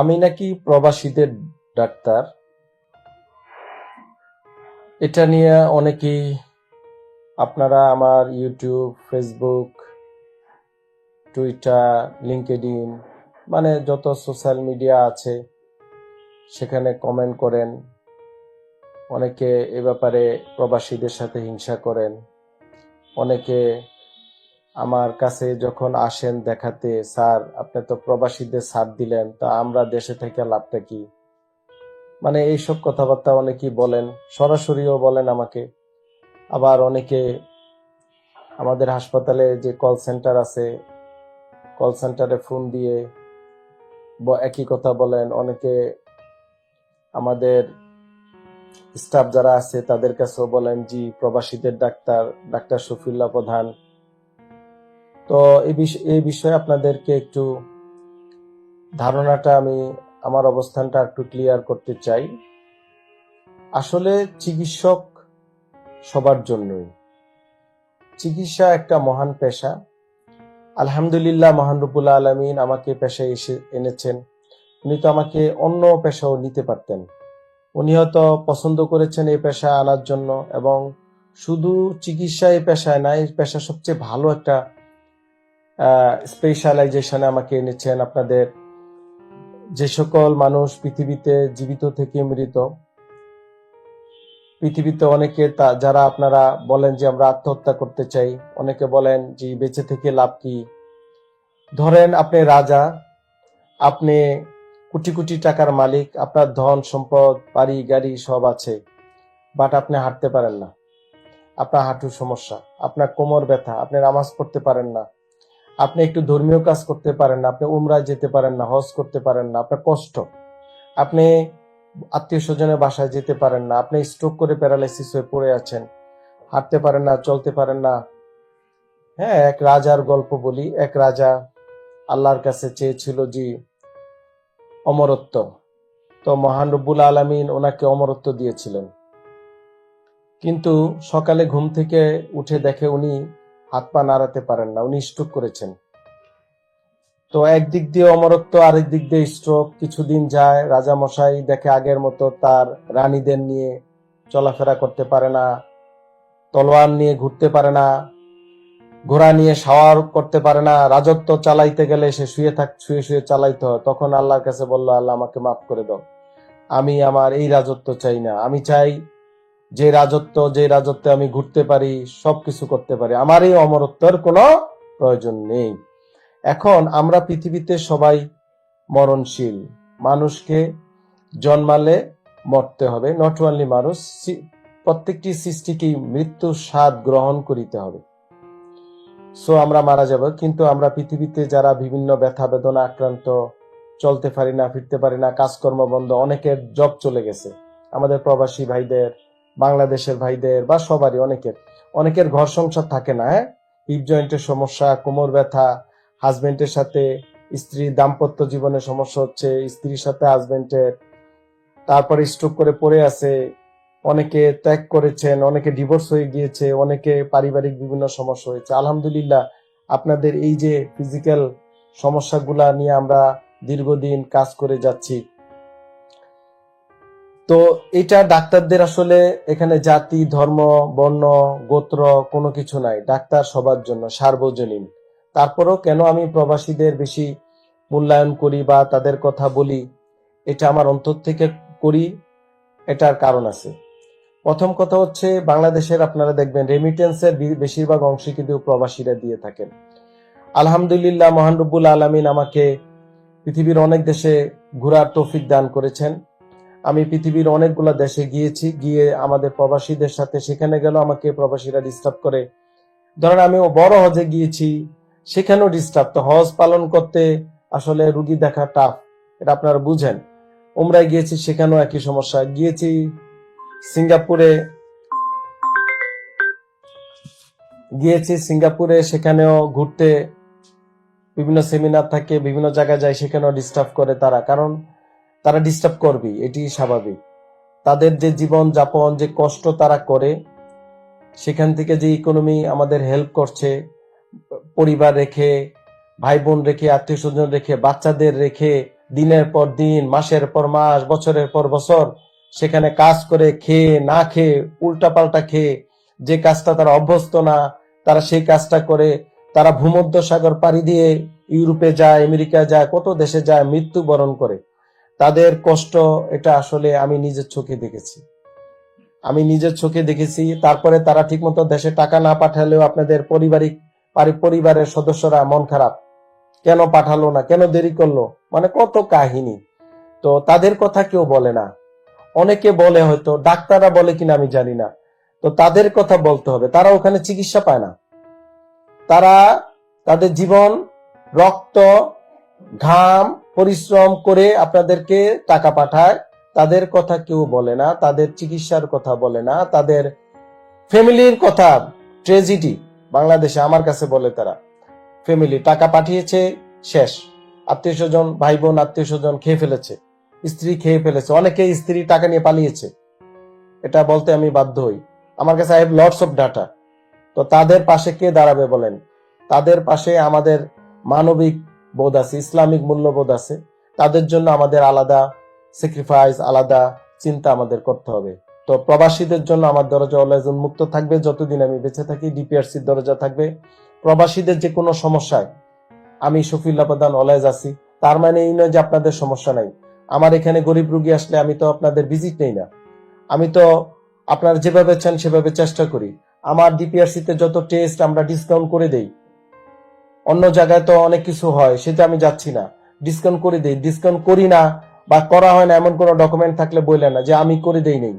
আমি নাকি প্রবাসীদের ডাক্তার। এটা নিয়ে অনেকেই, আপনারা আমার ইউটিউব ফেসবুক টুইটার লিঙ্কডইন মানে যত সোশ্যাল মিডিয়া আছে, সেখানে কমেন্ট করেন। অনেকে এ ব্যাপারে প্রবাসীদের সাথে হিংসা করেন। অনেকে আমার কাছে যখন আসেন দেখাতে, স্যার, আপনি তো প্রবাসীদের ছাড় দিলেন, তা আমরা দেশে থেকে লাভটা কি? মানে এইসব কথাবার্তা অনেকেই বলেন, সরাসরিও বলেন আমাকে। আবার অনেকে আমাদের হাসপাতালে যে কল সেন্টার আছে, কল সেন্টারে ফোন দিয়ে একই কথা বলেন। অনেকে আমাদের স্টাফ যারা আছে, তাদের কাছেও বলেন, জি, প্রবাসীদের ডাক্তার ডাক্তার শফিউল্লাহ প্রধান তো এই বিষয় আপনাদেরকে একটু ধারণাটা আমি আমার অবস্থানটা একটু ক্লিয়ার করতে চাই। আসলে চিকিৎসক সবার জন্যই। চিকিৎসা একটা মহান পেশা। আলহামদুলিল্লাহ মহান রব্বুল আলমিন আমাকে পেশায় এসে এনেছেন। উনি তো আমাকে অন্য পেশাও নিতে পারতেন। উনি হয়তো পছন্দ করেছেন এই পেশা আনার জন্য এবং শুধু চিকিৎসা এই পেশায় না, এই পেশা সবচেয়ে ভালো একটা স্পেশালাইজেশনে আমাকে এনেছেন আপনাদের যে সকল মানুষ পৃথিবীতে জীবিত থেকে মৃত। পৃথিবীতে অনেকে তা, যারা আপনারা বলেন যে আমরা আত্মহত্যা করতে চাই, অনেকে বলেন যে বেঁচে থেকে লাভ কি। ধরেন আপনি রাজা, আপনি কোটি কোটি টাকার মালিক, আপনার ধন, সম্পদ, বাড়ি, গাড়ি সব আছে, বাট আপনি হাঁটতে পারেন না। আপনার হাঁটুর সমস্যা, আপনার কোমর ব্যথা, আপনি নামাজ পড়তে পারেন না। আপনি একটু ধর্মীয় কাজ করতে পারেন না, আপনি উমরায় যেতে পারেন না, হজ করতে পারেন না, আপনার কষ্ট। আপনি আত্মীয় স্বজনের বাসায় যেতে পারেন না, আপনি স্ট্রোক করে প্যারালাইসিস হয়ে পড়ে আছেন, হাঁটতে পারেন না, চলতে পারেন না। হ্যাঁ এক রাজার গল্প বলি, এক রাজা আল্লাহর কাছে চেয়েছিল যে অমরত্ব। তো মহান রব্বুল আলমিন ওনাকে অমরত্ব দিয়েছিলেন। কিন্তু সকালে ঘুম থেকে উঠে দেখে উনি হাত পা নাড়াতে পারেন না, উনি স্ট্রোক করেছেন। তো একদিক দিয়ে অমরত্ব, আরেক দিক দিয়ে স্ট্রোক কিছুদিন যায় রাজা মশাই দেখে আগের মতো তার রানীদের নিয়ে চলাফেরা করতে পারে না, তলোয়ার নিয়ে ঘুরতে পারে না, ঘোড়া নিয়ে শাওয়ার করতে পারে না, রাজত্ব চালাইতে গেলে সে শুয়ে থাক, শুয়ে শুয়ে চালাইতে হয়। তখন আল্লাহর কাছে বলল, আল্লাহ, আমাকে মাফ করে দাও। আমি আমার এই রাজত্ব চাই না। আমি চাই যে রাজত্ব, যে রাজত্বে আমি ঘুরতে পারি, সবকিছু করতে পারি, আমার এই অমরত্বের কোনো প্রয়োজন নেই। এখন আমরা পৃথিবীতে সবাই মরণশীল। মানুষকে জন্মালে মরতে হবে। নট অনলি মানুষ প্রত্যেকটি সৃষ্টিকেই মৃত্যুর স্বাদ গ্রহণ করিতে হবে। সো আমরা মারা যাব। কিন্তু আমরা পৃথিবীতে যারা বিভিন্ন ব্যথা বেদনা আক্রান্ত, চলতে পারি না, ফিরতে পারি না, কাজকর্ম বন্ধ, অনেকের জব চলে গেছে। আমাদের প্রবাসী ভাইদের বাংলাদেশের ভাইদের বা সবারই অনেকের অনেকের ঘর সংসার থাকে না হ্যাঁ? হিপ জয়েন্টের সমস্যা, কোমর ব্যথা হাজবেন্ডের সাথে স্ত্রী দাম্পত্য জীবনে সমস্যা হচ্ছে, স্ত্রীর সাথে হাজবেন্ডের তারপরে স্ট্রোক করে পড়ে আছে, অনেকে ত্যাগ করেছেন, অনেকে ডিভোর্স হয়ে গিয়েছে, অনেকে পারিবারিক বিভিন্ন সমস্যা হয়েছে। আলহামদুলিল্লাহ, আপনাদের এই যে ফিজিক্যাল সমস্যাগুলা নিয়ে আমরা দীর্ঘদিন কাজ করে যাচ্ছি তো এটা ডাক্তারদের আসলে এখানে জাতি, ধর্ম, বর্ণ, গোত্র কোনো কিছু নাই। ডাক্তার সবার জন্য, সার্বজনীন। তারপরও কেন আমি প্রবাসীদের বেশি মূল্যায়ন করি বা তাদের কথা বলি, এটা আমার অন্তর থেকে করি, এটার কারণ আছে। প্রথম কথা হচ্ছে, বাংলাদেশের আপনারা দেখবেন রেমিটেন্সের বেশিরভাগ অংশ কিন্তু প্রবাসীরা দিয়ে থাকেন। আলহামদুলিল্লাহ, মহান রব্বুল আলমিন আমাকে পৃথিবীর অনেক দেশে ঘোরার তৌফিক দান করেছেন। আমি পৃথিবীর অনেকগুলো দেশে গিয়েছি, গিয়ে আমাদের প্রবাসীদের সাথে সেখানে গেল আমাকে প্রবাসীরা ডিস্টার্ব করে। ধরেন আমি বড় হজে গিয়েছি, সেখানেও ডিস্টার্ব তো। হজ পালন করতে আসলে রুগী দেখা টাফ এটা আপনারা বুঝেন। উমরায় গিয়েছি, সেখানেও একই সমস্যা। গিয়েছি সিঙ্গাপুরে গিয়েছি সিঙ্গাপুরে, সেখানেও ঘুরতে বিভিন্ন সেমিনার থাকে, বিভিন্ন জায়গায় যায় সেখানেও ডিস্টার্ব করে তারা। কারণ তারা ডিস্টার্ব করবে এটি স্বাভাবিক। তাদের যে জীবন যাপন যে কষ্ট তারা করে, সেখান থেকে যে ইকোনমি আমাদের হেল্প করছে, পরিবার রেখে ভাই বোন রেখে আত্মীয় স্বজন রেখে, বাচ্চাদের রেখে, দিনের পর দিন, মাসের পর মাস, বছরের পর বছর, সেখানে কাজ করে, খেয়ে, না খেয়ে, উল্টাপাল্টা খেয়ে, যে কাজটা তারা অভ্যস্ত না, তারা সেই কাজটা করে, তারা ভূমধ্য সাগর পাড়ি দিয়ে ইউরোপে যায় আমেরিকা যায়, কত দেশে যায়, মৃত্যুবরণ করে। তাদের কষ্ট এটা আসলে আমি নিজের চোখে দেখেছি। আমি নিজের চোখে দেখেছি, তারপরে তারা ঠিকমতো দেশে টাকা না পাঠালেও আপনাদের পারিবারিক পরিবারের সদস্যরা মন খারাপ। কেন পাঠালো না? কেন দেরি করল? মানে কত কাহিনী। তো তাদের কথা কেউ বলে না। অনেকে বলে হয়তো, ডাক্তাররা বলে কিনা আমি জানি না। তো তাদের কথা বলতে হবে। তারা ওখানে চিকিৎসা পায় না। তারা তাদের জীবন, রক্ত, ঘাম পরিশ্রম করে আপনাদেরকে টাকা পাঠায়, তাদের কথা কেউ বলে না, তাদের চিকিৎসার কথা বলে না, তাদের ফ্যামিলির কথা, ট্রেজিডি, বাংলাদেশে আমার কাছে বলে তারা, ফ্যামিলি টাকা পাঠিয়েছে, শেষ। আত্মীয় স্বজন ভাই বোন আত্মীয় স্বজন খেয়ে ফেলেছে, স্ত্রী খেয়ে ফেলেছে, অনেকে স্ত্রী টাকা নিয়ে পালিয়েছে। এটা বলতে আমি বাধ্য হই। আমার কাছে I have lots of data তো তাদের পাশে কে দাঁড়াবে বলেন? তাদের পাশে আমাদের মানবিক বোধ আছে, ইসলামিক মূল্যবোধ আছে, তাদের জন্য আমাদের আলাদা স্যাক্রিফাইস আলাদা চিন্তা আমাদের করতে হবে। তো প্রবাসীদের জন্য আমার দরজা অলওয়েজ উন্মুক্ত থাকবে, যতদিন আমি বেঁচে থাকি ডিপিআরসির দরজা থাকবে। প্রবাসীদের যে কোনো সমস্যায় আমি শফিউল্লাহ প্রধান অলওয়েজ আছি, তার মানে এই নয় যে আপনাদের সমস্যা নাই। আমার এখানে গরিব রুগী আসলে আমি তো আপনাদের ভিজিট নেই না। আমি তো আপনারা যেভাবে চান সেভাবে চেষ্টা করি। আমার ডিপিআরসিতে যত টেস্ট আমরা ডিসকাউন্ট করে দেই অন্য জায়গায় তো অনেক কিছু হয়, সেটা আমি যাচ্ছি না। ডিসকাউন্ট করে দেই। ডিসকাউন্ট করি না বা করা হয় না এমন কোনো ডকুমেন্ট থাকলে বললেন না যে আমি করে দেই নেই।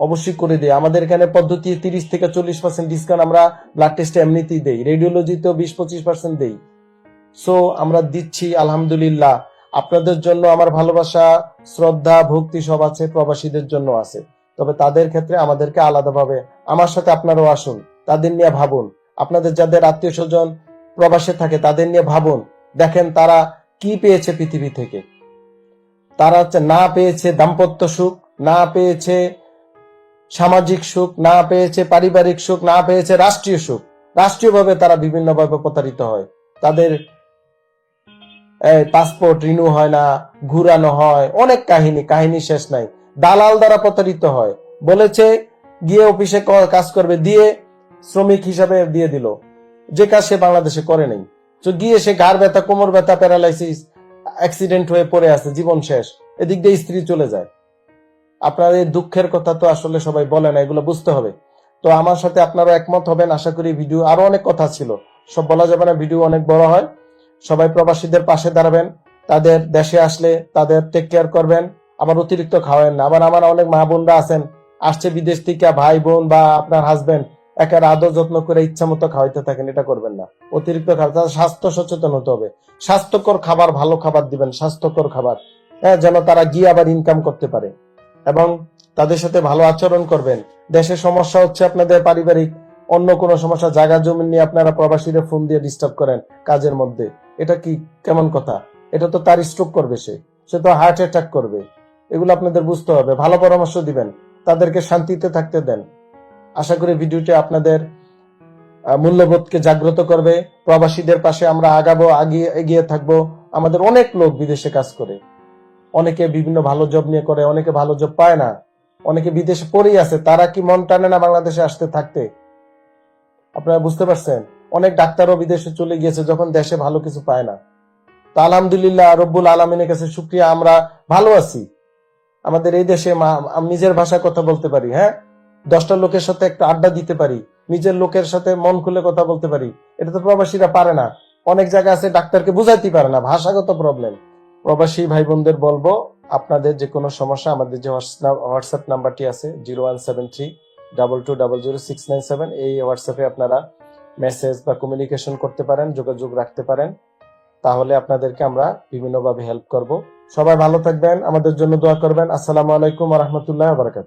অবশ্যই করে দেই। আমাদের এখানে পদ্ধতি তিরিশ থেকে চল্লিশ পার্সেন্ট ডিসকাউন্ট আমরা ব্লাড টেস্টে এমনিতেই দেই। রেডিওলজিতেও বিশ পঁচিশ পার্সেন্ট দেই। সো আমরা দিচ্ছি, আলহামদুলিল্লাহ। আপনাদের জন্য আমার ভালোবাসা, শ্রদ্ধা, ভক্তি সব আছে, প্রবাসীদের জন্য আছে। তবে তাদের ক্ষেত্রে আমাদেরকে আলাদাভাবে, আমার সাথে আপনারাও আসুন, তাদের নিয়ে ভাবুন। আপনাদের যাদের আত্মীয় স্বজন প্রবাসে থাকে, তাদের নিয়ে ভাবুন। দেখেন তারা কি পেয়েছে পৃথিবী থেকে। তারা না পেয়েছে দাম্পত্য সুখ, না পেয়েছে সামাজিক সুখ, না পেয়েছে পারিবারিক সুখ, না পেয়েছে রাষ্ট্রীয় সুখ। রাষ্ট্রীয়ভাবে তারা বিভিন্নভাবে প্রতারিত হয়। তাদের পাসপোর্ট রিনিউ হয় না, ঘুরানো হয়, অনেক কাহিনী কাহিনী শেষ নাই। দালাল দ্বারা প্রতারিত হয়। বলেছে, গিয়ে অফিসে কাজ করবে, দিয়ে শ্রমিক হিসাবে দিয়ে দিল। যে কাজ সে বাংলাদেশে করে নাই। তো গিয়ে সে ঘাড় ব্যথা, কোমর ব্যথা, প্যারালাইসিস অ্যাক্সিডেন্ট হয়ে পড়ে আছে, জীবন শেষ। এদিক দিয়ে স্ত্রী চলে যায়। আপনার এই দুঃখের কথা তো আসলে সবাই বলে না, এগুলো বুঝতে হবে। তো আমার সাথে আপনারা একমত হবেন, আশা করি ভিডিও আরও অনেক কথা ছিল। সব বলা যাবে না, ভিডিও অনেক বড় হয়। সবাই প্রবাসীদের পাশে দাঁড়াবেন, তাদের দেশে আসলে তাদের টেক কেয়ার করবেন, আবার অতিরিক্ত খাওয়াবেন না। আবার আমার অনেক মা বোনরা আছেন, আসছে বিদেশ থেকে, ভাই বোন বা আপনার হাজবেন্ড একের আদর যত্ন করে ইচ্ছা মতো খাওয়াইতে থাকেন, এটা করবেন না। অতিরিক্ত খাবার স্বাস্থ্য সচেতন হতে হবে। স্বাস্থ্যকর খাবার, ভালো খাবার দিবেন, স্বাস্থ্যকর খাবার। হ্যাঁ যেন তারা গিয়ে আবার ইনকাম করতে পারে। এবং তাদের সাথে ভালো আচরণ করবেন। দেশে সমস্যা হচ্ছে আপনাদের পারিবারিক, অন্য কোনো সমস্যা, জায়গা জমি নিয়ে আপনারা প্রবাসীদের ফোন দিয়ে ডিস্টার্ব করেন কাজের মধ্যে। এটা কি কেমন কথা? এটা তো তার স্ট্রোক করবে সে। সে তো হার্ট অ্যাটাক করবে। এগুলো আপনাদের বুঝতে হবে। ভালো পরামর্শ দিবেন। তাদেরকে শান্তিতে থাকতে দেন। আশা করি ভিডিওটি আপনাদের মূল্যবোধকে জাগ্রত করবে। প্রবাসীদের পাশে আমরা আগাবো, আগিয়ে, এগিয়ে থাকব। আমাদের অনেক লোক বিদেশে কাজ করে। অনেকে বিভিন্ন ভালো জব নিয়ে করে, অনেকে ভালো জব পায় না। অনেকে বিদেশে পড়েই আছে, তারা কি মন টানে না বাংলাদেশে আসতে থাকতে? আপনারা বুঝতে পারছেন? অনেক ডাক্তারও বিদেশে চলে গিয়েছে, যখন দেশে ভালো কিছু পায় না। তো আলহামদুলিল্লাহ, রব্বুল আলমিনের কাছে শুক্রিয়া, আমরা ভালো আছি। আমাদের এই দেশে নিজের ভাষায় কথা বলতে পারি হ্যাঁ? দশটা লোকের সাথে একটা আড্ডা দিতে পারি, নিজের লোকের সাথে মন খুলে কথা বলতে পারি। এটা তো প্রবাসীরা পারে না। অনেক জায়গা আছে ডাক্তারকে বুঝাইতে পারে না, ভাষাগত প্রবলেম প্রবাসী ভাই বোনদের বলব, আপনাদের যে কোনো সমস্যা, আমাদের যে হোয়াটসঅ্যাপ নাম্বারটি আছে, zero one seven three, double two double zero six nine seven. এই হোয়াটসঅ্যাপে আপনারা মেসেজ বা কমিউনিকেশন করতে পারেন, যোগাযোগ রাখতে পারেন। তাহলে আপনাদেরকে আমরা বিভিন্নভাবে হেল্প করব। সবাই ভালো থাকবেন, আমাদের জন্য দোয়া করবেন। আসসালামু আলাইকুম রহমতুল্লাহ বারাকাত